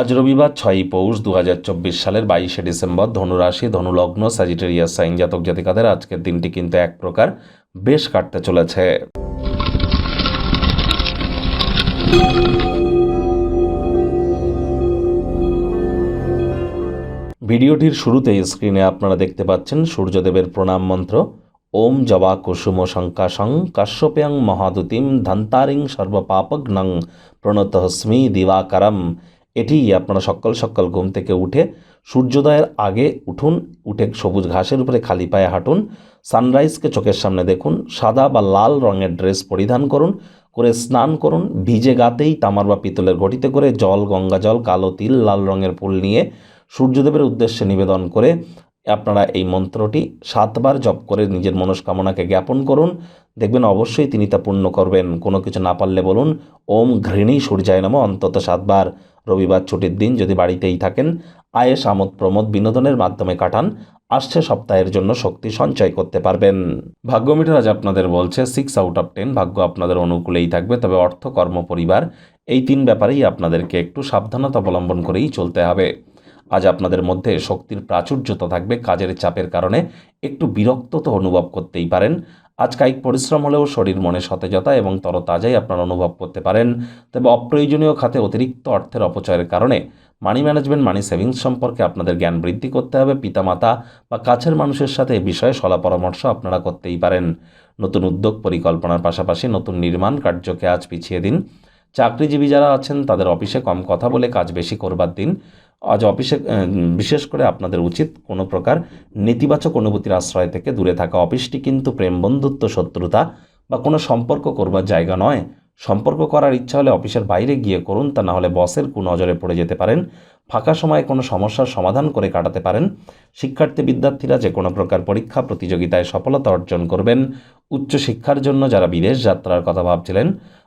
আজ রবিবার ছয়ই পৌষ দু হাজার চব্বিশ সালের বাইশে ডিসেম্বর ধনুরাশি, ধনুলগ্ন স্যাজিটেরিয়াস সাইন জাতক জাতিকাদের আজকের দিনটি কিন্তু এক প্রকার বেশ কাটতে চলেছে। ভিডিওটির শুরুতেই স্ক্রিনে আপনারা দেখতে পাচ্ছেন সূর্যদেবের প্রণাম মন্ত্র। ওম জবা কুসুম শঙ্কাশং কাশ্যপ্যাং মহাদুতিম ধন্তারিং সর্বপাপগ্নং প্রণতহস্মি দিবাকারম। এটি আপনারা সকাল সকাল ঘুম থেকে উঠে সূর্যোদয়ের আগে উঠুন, উঠে সবুজ ঘাসের উপরে খালি পায়ে হাঁটুন সানরাইজকে চোখের সামনে দেখুন, সাদা বা লাল রঙের ড্রেস পরিধান করুন, করে স্নান করুন, ভিজে গাতেই তামার বা পিতলের ঘটিতে করে জল, গঙ্গা জল, কালো তিল, লাল রঙের ফুল নিয়ে সূর্যদেবের উদ্দেশ্যে নিবেদন করে আপনারা এই মন্ত্রটি সাতবার জপ করে নিজের মনস্কামনাকে জ্ঞাপন করুন। দেখবেন অবশ্যই তিনি তা পূর্ণ করবেন। কোনো কিছু না পারলে বলুন, ওম ঘৃণী সূর্যায় নম অন্তত সাতবার। রবিবার ছুটির দিন যদি বাড়িতেই থাকেন আয়েস আমোদ প্রমোদ বিনোদনের মাধ্যমে কাটান, আসছে সপ্তাহের জন্য শক্তি সঞ্চয় করতে পারবেন। ভাগ্য মিটার আজ আপনাদের বলছে সিক্স আউট অফ টেন ভাগ্য আপনাদের অনুকূলেই থাকবে, তবে অর্থ, কর্ম, পরিবার, এই তিন ব্যাপারেই আপনাদেরকে একটু সাবধানতা অবলম্বন করেই চলতে হবে। আজ আপনাদের মধ্যে শক্তির প্রাচুর্যতা থাকবে, কাজের চাপের কারণে একটু বিরক্ত তো অনুভব করতেই পারেন। আজ কায়িক পরিশ্রম হলেও শরীর, মনে সতেজতা এবং তরতাজাই আপনারা অনুভব করতে পারেন। তবে অপ্রয়োজনীয় খাতে অতিরিক্ত অর্থের অপচয়ের কারণে মানি ম্যানেজমেন্ট মানি সেভিংস সম্পর্কে আপনাদের জ্ঞান বৃদ্ধি করতে হবে। পিতামাতা বা কাছের মানুষের সাথে এ বিষয়ে সলা পরামর্শ আপনারা করতেই পারেন। নতুন উদ্যোগ পরিকল্পনার পাশাপাশি নতুন নির্মাণ কার্যকে আজ পিছিয়ে দিন। চাকরিজীবী যারা আছেন, তাদের অফিসে কম কথা বলে কাজ বেশি করবার দিন। আজ অফিসে বিশেষ করে আপনাদের উচিত কোনো প্রকার নেতিবাচক অনুভূতির আশ্রয় থেকে দূরে থাকা। অফিসটি কিন্তু প্রেম, বন্ধুত্ব, শত্রুতা বা কোনো সম্পর্ক করবার জায়গা নয়। সম্পর্ক করার ইচ্ছা হলে অফিসের বাইরে গিয়ে করুন, তা না হলে বসের কুনজরে পড়ে যেতে পারেন। ফাঁকা সময়ে কোনো সমস্যার সমাধান করে কাটাতে পারেন। শিক্ষার্থী, বিদ্যার্থীরা যে কোনো প্রকার পরীক্ষা, প্রতিযোগিতায় সফলতা অর্জন করবেন। উচ্চ শিক্ষার জন্য যারা বিদেশ যাত্রার কথা ভাবছিলেন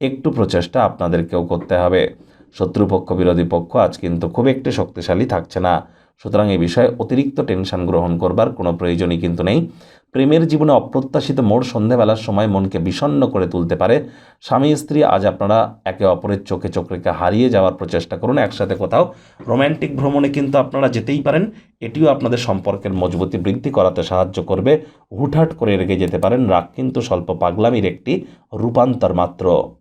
একটু প্রচেষ্টা আপনাদেরকেও করতে হবে। শত্রুপক্ষ, বিরোধী পক্ষ আজ কিন্তু খুব একটি শক্তিশালী থাকছে না। সুতরাং এই বিষয়ে অতিরিক্ত টেনশন গ্রহণ করবার কোনো প্রয়োজনই কিন্তু নেই। প্রেমের জীবনে অপ্রত্যাশিত মোড় সন্ধেবেলার সময় মনকে বিষণ্ণ করে তুলতে পারে। স্বামী, স্ত্রী আজ আপনারা একে অপরের চোখে চোখ রেখে হারিয়ে যাওয়ার প্রচেষ্টা করুন। একসাথে কোথাও রোম্যান্টিক ভ্রমণে কিন্তু আপনারা যেতেই পারেন। এটিও আপনাদের সম্পর্কের মজবুতি বৃদ্ধি করাতে সাহায্য করবে। হুটহাট করে রেগে যেতে পারেন। রাগ কিন্তু স্বল্প পাগলামির একটি রূপান্তর মাত্র।